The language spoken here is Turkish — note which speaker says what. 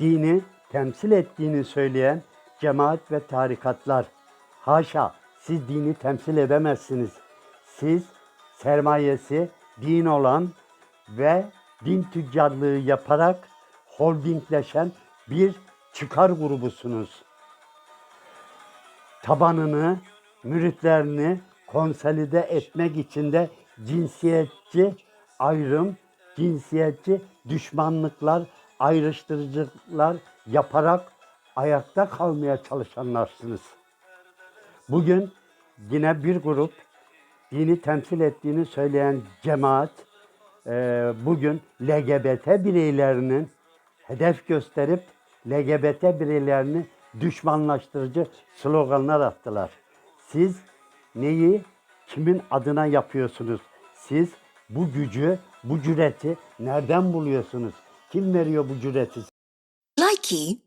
Speaker 1: dini temsil ettiğini söyleyen cemaat ve tarikatlar. Haşa, siz dini temsil edemezsiniz. Siz sermayesi din olan ve din tüccarlığı yaparak holdingleşen bir çıkar grubusunuz. Tabanını, müritlerini konsolide etmek için de cinsiyetçi ayrım, cinsiyetçi düşmanlıklar, ayrıştırıcılıklar yaparak ayakta kalmaya çalışanlarsınız. Bugün yine bir grup dini temsil ettiğini söyleyen cemaat e, bugün LGBT bireylerinin hedef gösterip LGBT bireylerini düşmanlaştırıcı sloganlar attılar. Siz neyi kimin adına yapıyorsunuz? Siz bu gücü, bu cüreti nereden buluyorsunuz? Kim veriyor bu cüreti?
Speaker 2: Likey